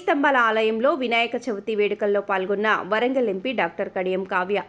స్తంభాల ఆలయంలో వినాయక చవితి వేడుకల్లో పాల్గొన్న వరంగల్ ఎంపీ డాక్టర్ కడియం కావ్య.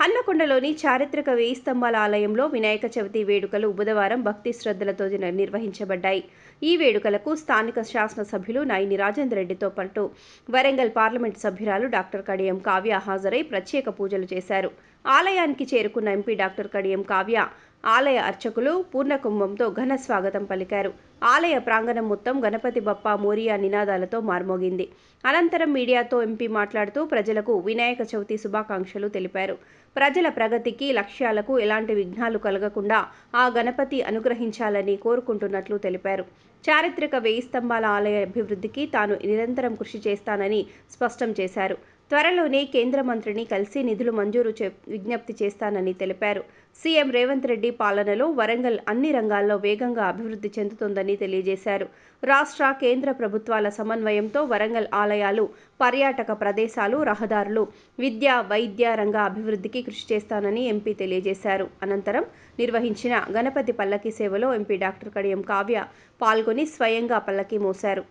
హన్మకొండలోని చారిత్రక వేయి స్తంభాల ఆలయంలో వినాయక చవితి వేడుకలు బుధవారం భక్తి శ్రద్ధలతో నిర్వహించబడ్డాయి. ఈ వేడుకలకు స్థానిక శాసనసభ్యులు నాయిని రాజేందర్ రెడ్డితో పాటు వరంగల్ పార్లమెంట్ సభ్యురాలు డాక్టర్ కడియం కావ్య హాజరై ప్రత్యేక పూజలు చేశారు. ఆలయానికి చేరుకున్న ఎంపీ డాక్టర్ కడియం కావ్య ఆలయ అర్చకులు పూర్ణకుంభంతో ఘన స్వాగతం పలికారు. ఆలయ ప్రాంగణం మొత్తం గణపతి బప్ప మోరియా నినాదాలతో మార్మోగింది. అనంతరం మీడియాతో ఎంపీ మాట్లాడుతూ ప్రజలకు వినాయక చవితి శుభాకాంక్షలు తెలిపారు. ప్రజల ప్రగతికి లక్ష్యాలకు ఎలాంటి విఘ్నాలు కలగకుండా ఆ గణపతి అనుగ్రహించాలని కోరుకుంటున్నట్లు తెలిపారు. చారిత్రక వేయి స్తంభాల ఆలయ అభివృద్ధికి తాను నిరంతరం కృషి చేస్తానని స్పష్టం చేశారు. త్వరలోనే కేంద్ర మంత్రిని కలిసి నిధులు మంజూరు చే విజ్ఞప్తి చేస్తానని తెలిపారు. సీఎం రేవంత్ రెడ్డి పాలనలో వరంగల్ అన్ని రంగాల్లో వేగంగా అభివృద్ధి చెందుతుందని తెలియజేశారు. రాష్ట్ర కేంద్ర ప్రభుత్వాల సమన్వయంతో వరంగల్ ఆలయాలు పర్యాటక ప్రదేశాలు రహదారులు విద్య వైద్య రంగ అభివృద్ధికి కృషి చేస్తానని ఎంపీ తెలియజేశారు. అనంతరం నిర్వహించిన గణపతి పల్లకి సేవలో ఎంపీ డాక్టర్ కడియం కావ్య పాల్గొని స్వయంగా పల్లకి మోశారు.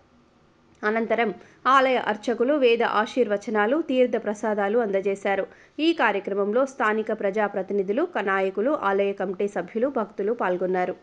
అనంతరం ఆలయ అర్చకులు వేద ఆశీర్వచనాలు తీర్థ ప్రసాదాలు అందజేశారు. ఈ కార్యక్రమంలో స్థానిక ప్రజాప్రతినిధులు నాయకులు ఆలయ కమిటీ సభ్యులు భక్తులు పాల్గొన్నారు.